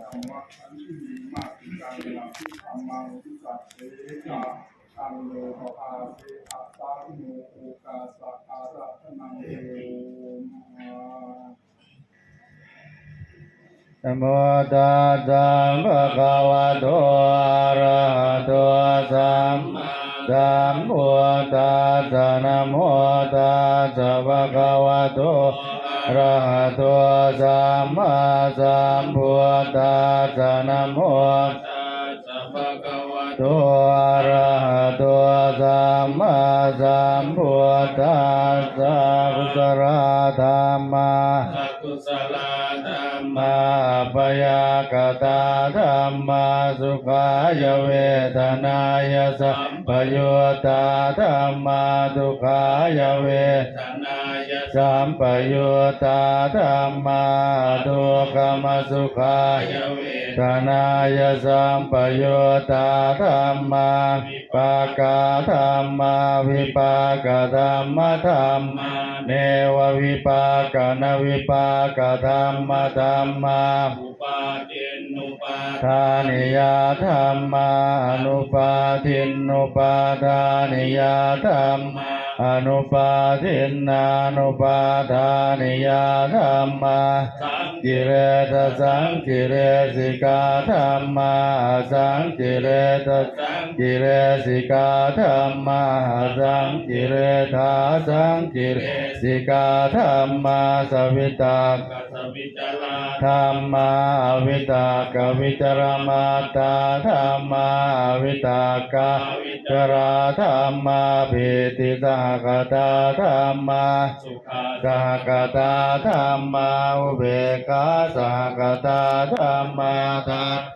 ธรรมะอันที่มีมากถึงการเวลาที่ธรรมังที่สัตเสกาอังโลภะอาเสอัตตาโนโอกาสะอาระทนังโยมะโมตัสสะภะคะวะโตอะระหะโตสัมมาสัมพุทธัสสะนะโมตัสสะภะคะวะโต ระหะโตสัมมาสัมพุทธัสสะนะโมตัสสะภะคะวะโตอะระหะโตสัมมาสัมพุทธัสสะกุศลธรรมาะกุศลธรรมาปยากตาธรรมาสุขายเวทนายสัมปยุตตาธรรมาทุขายเวทนายสัมปยุตตาธรรมาทุกขมสุขายเวทนายสัมปยุตตาธรรมาวิปากาธรรมาวิปากธรรมธรรมเนววิปากนววิปากธรรมธรรมาอุปาทินุปาทานิยาธรรมาอนุปาทินุปาทานิยาธรรมา อนุปาทินานุปาทานิยาธรรมากิเลสสังกิเลสิกาธรรมาสังกิเลสสังกิเลสิกาธรรมาสังกิเลธาสังกิเลสิกาธรรมาสวิตากสวิจลาธรรมาวิตากวิจารมาตาธรรมาวิตากาวิ จาราธรรมาภิติสหกตาธรรมาสุขาสหกตาธรรมาอุเบกขาสหกตาธรรมาทัสสะ